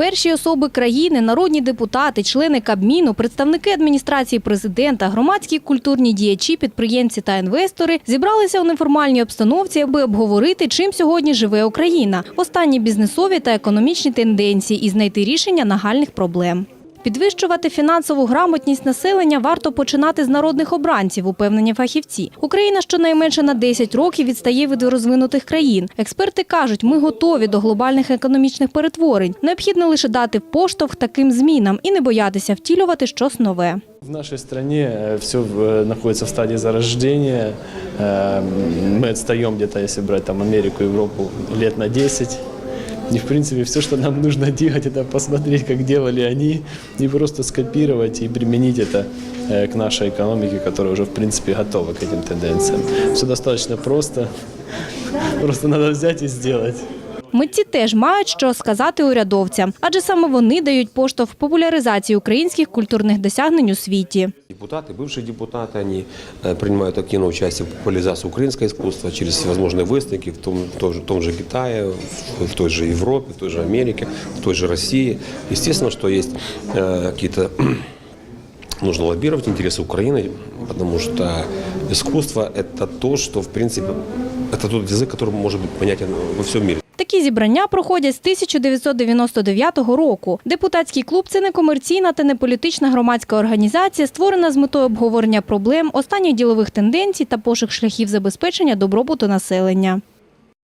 Перші особи країни, народні депутати, члени Кабміну, представники адміністрації президента, громадські культурні діячі, підприємці та інвестори зібралися у неформальній обстановці, аби обговорити, чим сьогодні живе Україна, останні бізнесові та економічні тенденції і знайти рішення нагальних проблем. Підвищувати фінансову грамотність населення варто починати з народних обранців, упевнені фахівці. Україна щонайменше на 10 років відстає від розвинутих країн. Експерти кажуть, ми готові до глобальних економічних перетворень. Необхідно лише дати поштовх таким змінам і не боятися втілювати щось нове. В нашей стране все находится в стадии зарождения. Э, Мы отстаем где-то, если брать там Америку, Европу, лет на 10. И, в принципе, все, что нам нужно делать, это посмотреть, как делали они, и просто скопировать и применить это э, к нашей экономике, которая уже, в принципе, готова к этим тенденциям. Все достаточно просто. Просто надо взять и сделать. Митці теж мають що сказати урядовцям, адже саме вони дають поштовх популяризації українських культурних досягнень у світі. Депутаты, бывшие депутаты, они э, принимают активное участие в популяризации украинского искусства через всевозможные выставки в том, том, же, том же Китае, в, в той же Европе, в той же Америке, в той же России. Естественно, что есть э, какие-то нужно лоббировать интересы Украины, потому что искусство – это то, что, в принципе, это тот язык, который может быть понятен во всем мире. Такі зібрання проходять з 1999 року. Депутатський клуб це не комерційна та неполітична громадська організація, створена з метою обговорення проблем, останніх ділових тенденцій та пошук шляхів забезпечення добробуту населення.